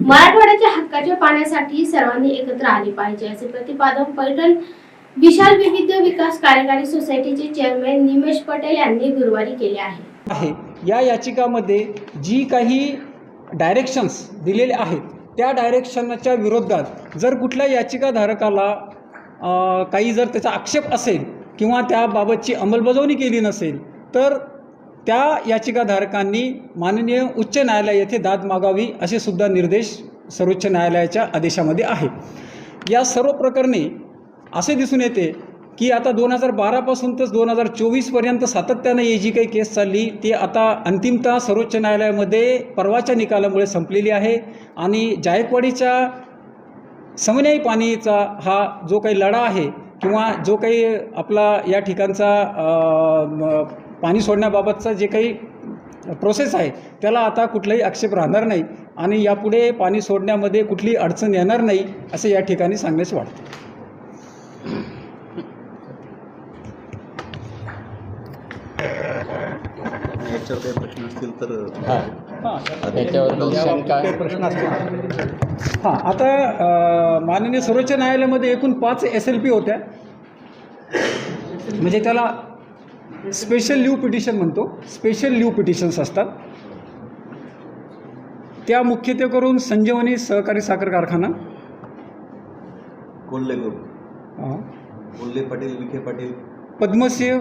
मराठवाड्याच्या हक्काच्या पाण्यासाठी सर्वांनी एकत्र आले पाहिजे असे प्रतिपादन पैठण विशाल विविध विकास कार्यकारी सोसायटीचे चेअरमॅन निमेश पटेल यांनी गुरुवारी केले आहे. या याचिकामध्ये जी काही डायरेक्शन्स दिलेले आहेत त्या डायरेक्शनच्या विरोधात जर कुठल्या याचिकाधारकाला काही जर त्याचा आक्षेप असेल किंवा त्याबाबतची अंमलबजावणी केली नसेल तर त्या याचिकाधारकांनी माननीय उच्च न्यायालय येथे दाद मागावी असे सुद्धा निर्देश सर्वोच्च न्यायालयाच्या आदेशामध्ये आहे. या सर्व प्रकरणी असे दिसून येते की आता दोन हजार बारापासून तर दोन हजार चोवीसपर्यंत सातत्यानं ही जी काही केस चालली ती आता अंतिमतः सर्वोच्च न्यायालयामध्ये परवाच्या निकालामुळे संपलेली आहे आणि जायकवाडीच्या समन्यायी पाणीचा हा जो काही लढा आहे किंवा जो काही आपला या ठिकाणचा पाणी सोडण्याबाबतचा जे काही प्रोसेस आहे त्याला आता कुठलाही आक्षेप राहणार नाही आणि यापुढे पाणी सोडण्यामध्ये कुठलीही अडचण येणार नाही असं या ठिकाणी सांगण्यास वाटतं याच्यावर काही प्रश्न असतील तर हां. त्याच्यावर शंका प्रश्न असतील. हां आता माननीय सर्वोच्च न्यायालयामध्ये एकूण पाच एस एल पी होत्या. म्हणजे त्याला स्पेशल लिव्ह पिटिशन म्हणतो. स्पेशल लिव्ह पिटिशन्स असतात. त्या मुख्यत्वे करून संजीवनी सहकारी साखर कारखाना. Kolhe group Kolhe Patil Vikhe Patil. Padmasinh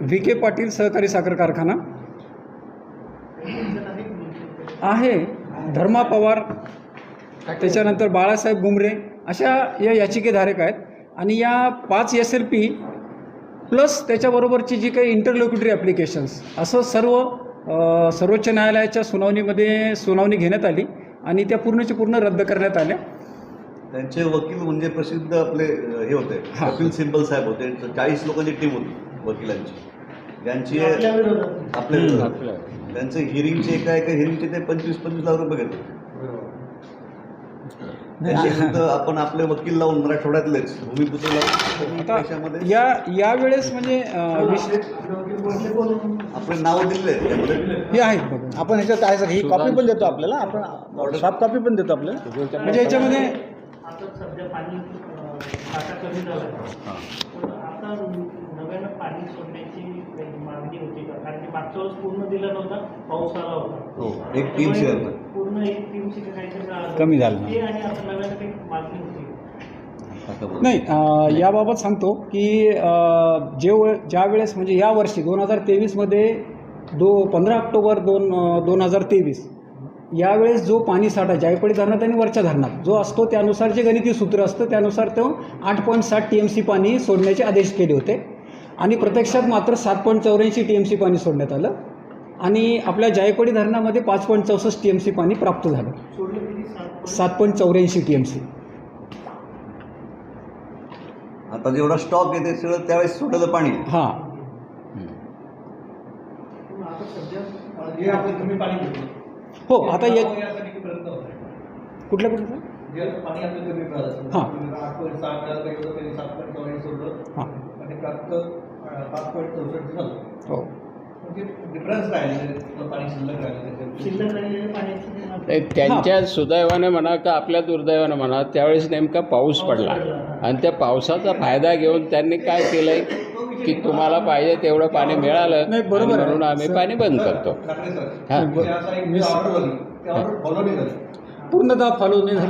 V K Patil सहकारी साखर कारखाना. आहे धर्मा पवार त्याच्यानंतर बाळासाहेब गुमरे अशा या याचिकेधारक आहेत. आणि या पाच एस एल पी प्लस त्याच्याबरोबरची जी काही इंटरलोक्युटरी ॲप्लिकेशन्स असं सर्व सर्वोच्च न्यायालयाच्या सुनावणीमध्ये सुनावणी घेण्यात आली आणि त्या पूर्णच्या पूर्ण रद्द करण्यात आल्या. त्यांचे वकील म्हणजे प्रसिद्ध आपले हे होते. कपिल सिंबल साहेब होते. चाळीस लोकांची टीम होती वकिलांची. त्यांची आपल्या. त्यांचे हिरिंगचे एका एका हिरिंगचे ते पंचवीस पंचवीस लाख रुपये विरुद्ध आपण आपले वकील लावून मराठवाड्यातलेच पैशामध्ये या यावेळेस म्हणजे आपले नावं दिले हे आहेत बघा. आपण ह्याच्यात आहे सर ही कॉपी पण देतो आपल्याला. आपण सॉफ्ट कॉपी पण देतो आपल्याला. म्हणजे याच्यामध्ये आता कारण की मागच्या वेळेस पूर्ण दिला नव्हता पाऊस आला होता. हो एक पूर्ण एक टीमची काहीतरी झालं. कमी झालं. ते आणि आता नव्यानं काही मागणी होती. नाही अ, याबाबत सांगतो की अ, जे वे- ज्या वेळेस म्हणजे या वर्षी दोन हजार तेवीसमध्ये दो पंधरा ऑक्टोबर दोन अ, दोन हजार तेवीस यावेळेस जो पाणी साठा जायकवाडी धरणात आणि वरच्या धरणात जो असतो त्यानुसार जे गणिती सूत्र असतं त्यानुसार तो आठ पॉईंट साठ टी एम सी पाणी सोडण्याचे आदेश केले होते. आणि प्रत्यक्षात मात्र सात पॉईंट चौऱ्याऐंशी टी एम सी पाणी सोडण्यात आलं आणि आपल्या जायकवाडी धरणामध्ये पाच पॉईंट चौसष्ट टी एम सी पाणी प्राप्त झालं सात पॉईंट चौऱ्याऐंशी टी एम सी आता जेवढा स्टॉक आहे ते सगळं त्यावेळेस सोडलेलं पाणी. हां पण आता सध्या हे हो आता या कुठल्या कुठलं हां. हां आणि प्राप्त अं, पाच पॉईंट चौसष्ट झालं. हो. त्यांच्या सुदैवाने म्हणा का आपल्या दुर्दैवाने म्हणा त्यावेळेस नेमका पाऊस पडला. आणि त्या पावसाचा फायदा घेऊन त्यांनी काय केलंय? की तुम्हाला पाहिजे तेवढं पाणी मिळालं. म्हणून आम्ही पाणी बंद करतो. पूर्णतः फॉलो नाही झाली.